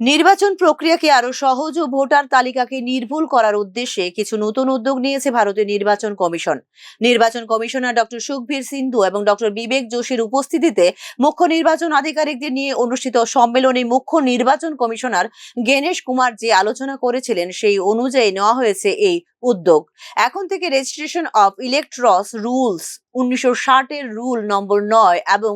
নির্বাচন প্রক্রিয়াকে আরও সহজ ও ভোটার তালিকাকে নির্ভুল করার উদ্দেশ্যে কিছু নতুন উদ্যোগ নিয়েছে ভারতের নির্বাচন কমিশন। নির্বাচন কমিশনার ডক্টর সুখবীর সিন্ধু এবং ডক্টর বিবেক যোশীর উপস্থিতিতে মুখ্য নির্বাচন আধিকারিকদের নিয়ে অনুষ্ঠিত সম্মেলনে মুখ্য নির্বাচন কমিশনার গণেশ কুমার যে আলোচনা করেছিলেন সেই অনুযায়ী নেওয়া হয়েছে এই উদ্যোগ। এখন থেকে রেজিস্ট্রেশন অফ ইলেকট্রস রুলস উনিশশো ষাটের রুল নম্বর নয় এবং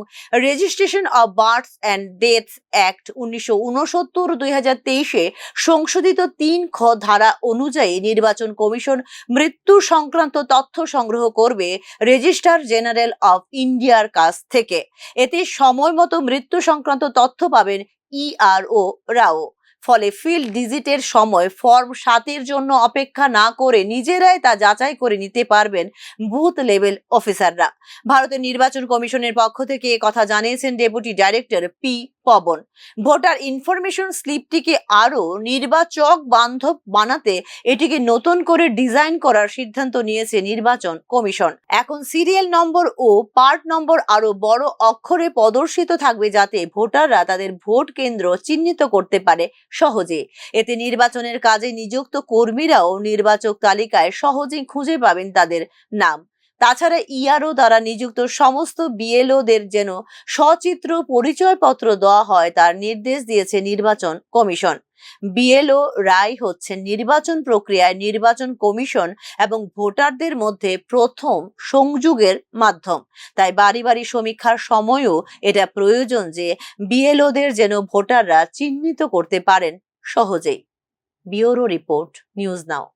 registration of births and deaths act উনিশশো উনসত্তর দুই হাজার তেইশে সংশোধিত তিন খ ধারা অনুযায়ী নির্বাচন কমিশন মৃত্যু সংক্রান্ত তথ্য সংগ্রহ করবে রেজিস্ট্রার জেনারেল অফ ইন্ডিয়ার কাছ থেকে। এতে সময় মতো মৃত্যু সংক্রান্ত তথ্য পাবেন ইআরও রাও। ফলে ফিল্ড ডিজিটের সময় ফর্ম সাতের জন্য অপেক্ষা না করে নিজেরাই তা যাচাই করে নিতে পারবেন বুথ লেভেল অফিসাররা ভারতের নির্বাচন কমিশনের পক্ষ থেকে কথা জানিয়েছেন deputy director P Pawan. Voter information স্লিপটিকে আরও নির্বাচক বান্ধব বানাতে এটিকে নতুন করে ডিজাইন করার সিদ্ধান্ত নিয়েছে নির্বাচন কমিশন। এখন সিরিয়াল নম্বর ও পার্ট নম্বর আরও বড় অক্ষরে প্রদর্শিত থাকবে যাতে ভোটাররা তাদের ভোট কেন্দ্র চিহ্নিত করতে পারে সহজে। এতে নির্বাচনের কাজে নিযুক্ত কর্মীরাও নির্বাচক তালিকায় সহজেই খুঁজে পাবেন তাদের নাম। তাছাড়া ইআরও দ্বারা নিযুক্ত সমস্ত বিএলওদের যেন সচিত্র পরিচয়পত্র দেওয়া হয়, তার নির্দেশ দিয়েছে নির্বাচন কমিশন। বিএলও রায় হচ্ছে নির্বাচন প্রক্রিয়ায় নির্বাচন কমিশন এবং ভোটারদের মধ্যে প্রথম সংযোগের মাধ্যম। তাই বাড়ি বাড়ি সমীক্ষার সময়ও এটা প্রয়োজন যে বিএলওদের যেন ভোটাররা চিহ্নিত করতে পারেন সহজেই। Bureau report, news now.